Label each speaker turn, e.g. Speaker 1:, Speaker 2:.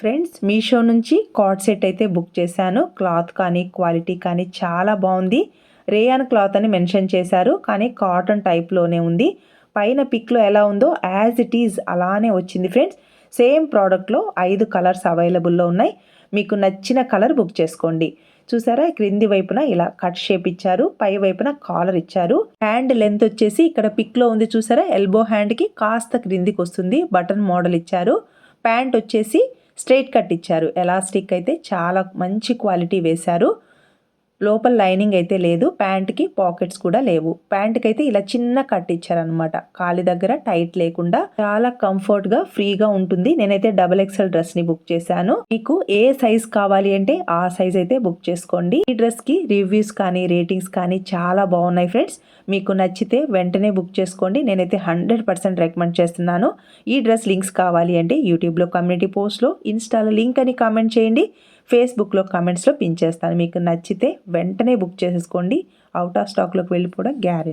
Speaker 1: Friends Meesho నుంచి coord set అయితే book చేశాను. క్లాత్ కానీ క్వాలిటీ కానీ చాలా బాగుంది. రేయాన్ క్లాత్ అని మెన్షన్ చేశారు కానీ కాటన్ టైప్లోనే ఉంది. పైన పిక్లో ఎలా ఉందో యాజ్ ఇట్ ఈజ్ అలానే వచ్చింది ఫ్రెండ్స్. సేమ్ ప్రోడక్ట్లో ఐదు కలర్స్ అవైలబుల్లో ఉన్నాయి. మీకు నచ్చిన కలర్ బుక్ చేసుకోండి. చూసారా క్రింది వైపున ఇలా కట్ షేప్ ఇచ్చారు పై వైపున కాలర్ ఇచ్చారు. హ్యాండ్ లెంత్ వచ్చేసి ఇక్కడ పిక్లో ఉంది చూసారా ఎల్బో హ్యాండ్కి కాస్త క్రిందికి వస్తుంది బటన్ మోడల్ ఇచ్చారు. ప్యాంట్ వచ్చేసి స్ట్రైట్ కట్ ఇచ్చారు. ఎలాస్టిక్ అయితే చాలా మంచి క్వాలిటీ వేశారు. లోపల లైనింగ్ అయితే లేదు ప్యాంట్కి పాకెట్స్ కూడా లేవు. ప్యాంట్కి అయితే ఇలా చిన్న కట్ ఇచ్చారనమాట కాలి దగ్గర టైట్ లేకుండా చాలా కంఫర్ట్గా ఫ్రీగా ఉంటుంది. నేనైతే డబల్ ఎక్స్ఎల్ డ్రెస్ని బుక్ చేశాను. మీకు ఏ సైజ్ కావాలి అంటే ఆ సైజ్ అయితే బుక్ చేసుకోండి. ఈ డ్రెస్కి రివ్యూస్ కానీ రేటింగ్స్ కానీ చాలా బాగున్నాయి ఫ్రెండ్స్. మీకు నచ్చితే వెంటనే బుక్ చేసుకోండి. నేనైతే హండ్రెడ్ పర్సెంట్ రికమెండ్ చేస్తున్నాను. ఈ డ్రెస్ లింక్స్ కావాలి అంటే యూట్యూబ్లో కమ్యూనిటీ పోస్ట్లో ఇన్స్టాలో లింక్ అని కామెంట్ చేయండి. ఫేస్బుక్లో కామెంట్స్లో పిన్ చేస్తాను. మీకు నచ్చితే వెంటనే బుక్ చేసేసుకోండి. అవుట్ ఆఫ్ స్టాక్లోకి వెళ్ళిపోవడం గ్యారెంటీ.